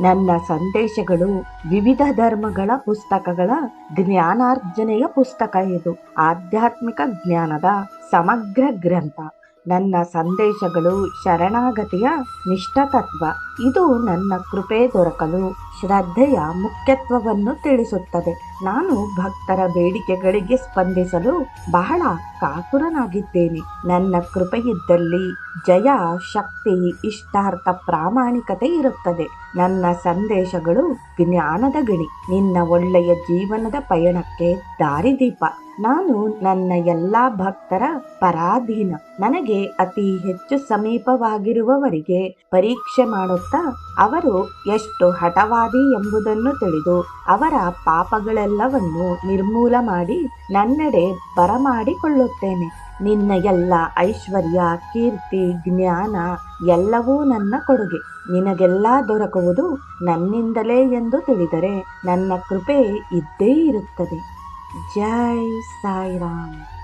ನನ್ನ ಸಂದೇಶಗಳು ವಿವಿಧ ಧರ್ಮಗಳ ಪುಸ್ತಕಗಳ ಜ್ಞಾನಾರ್ಜನೆಯ ಪುಸ್ತಕ ಇದು. ಆಧ್ಯಾತ್ಮಿಕ ಜ್ಞಾನದ ಸಮಗ್ರ ಗ್ರಂಥ. ನನ್ನ ಸಂದೇಶಗಳು ಶರಣಾಗತಿಯ ನಿಷ್ಠತತ್ವ. ಇದು ನನ್ನ ಕೃಪೆ ದೊರಕಲು ಶ್ರದ್ಧೆಯ ಮುಖ್ಯತ್ವವನ್ನು ತಿಳಿಸುತ್ತದೆ. ನಾನು ಭಕ್ತರ ಬೇಡಿಕೆಗಳಿಗೆ ಸ್ಪಂದಿಸಲು ಬಹಳ ಕಾತುರನಾಗಿದ್ದೇನೆ. ನನ್ನ ಕೃಪೆಯಿದ್ದಲ್ಲಿ ಜಯ, ಶಕ್ತಿ, ಇಷ್ಟಾರ್ಥ ಪ್ರಾಮಾಣಿಕತೆ ಇರುತ್ತದೆ. ನನ್ನ ಸಂದೇಶಗಳು ಜ್ಞಾನದ ಗಣಿ. ನಿನ್ನ ಒಳ್ಳೆಯ ಜೀವನದ ಪಯಣಕ್ಕೆ ದಾರಿದೀಪ. ನಾನು ನನ್ನ ಎಲ್ಲಾ ಭಕ್ತರ ಪರಾಧೀನ. ನನಗೆ ಅತಿ ಹೆಚ್ಚು ಸಮೀಪವಾಗಿರುವವರಿಗೆ ಪರೀಕ್ಷೆ ಮಾಡುತ್ತಾ ಅವರು ಎಷ್ಟು ಹಠವಾದಿ ಎಂಬುದನ್ನು ತಿಳಿದು ಅವರ ಪಾಪಗಳೆಲ್ಲವನ್ನು ನಿರ್ಮೂಲ ಮಾಡಿ ನನ್ನೆಡೆ ಬರಮಾಡಿಕೊಳ್ಳುತ್ತೇನೆ. ನಿನ್ನ ಎಲ್ಲ ಐಶ್ವರ್ಯ, ಕೀರ್ತಿ, ಜ್ಞಾನ ಎಲ್ಲವೂ ನನ್ನ ಕೊಡುಗೆ. ನಿನಗೆಲ್ಲ ದೊರಕುವುದು ನನ್ನಿಂದಲೇ ಎಂದು ತಿಳಿದರೆ ನನ್ನ ಕೃಪೆ ಇದ್ದೇ ಇರುತ್ತದೆ. ಜೈ ಸಾಯಿರಾಮ್.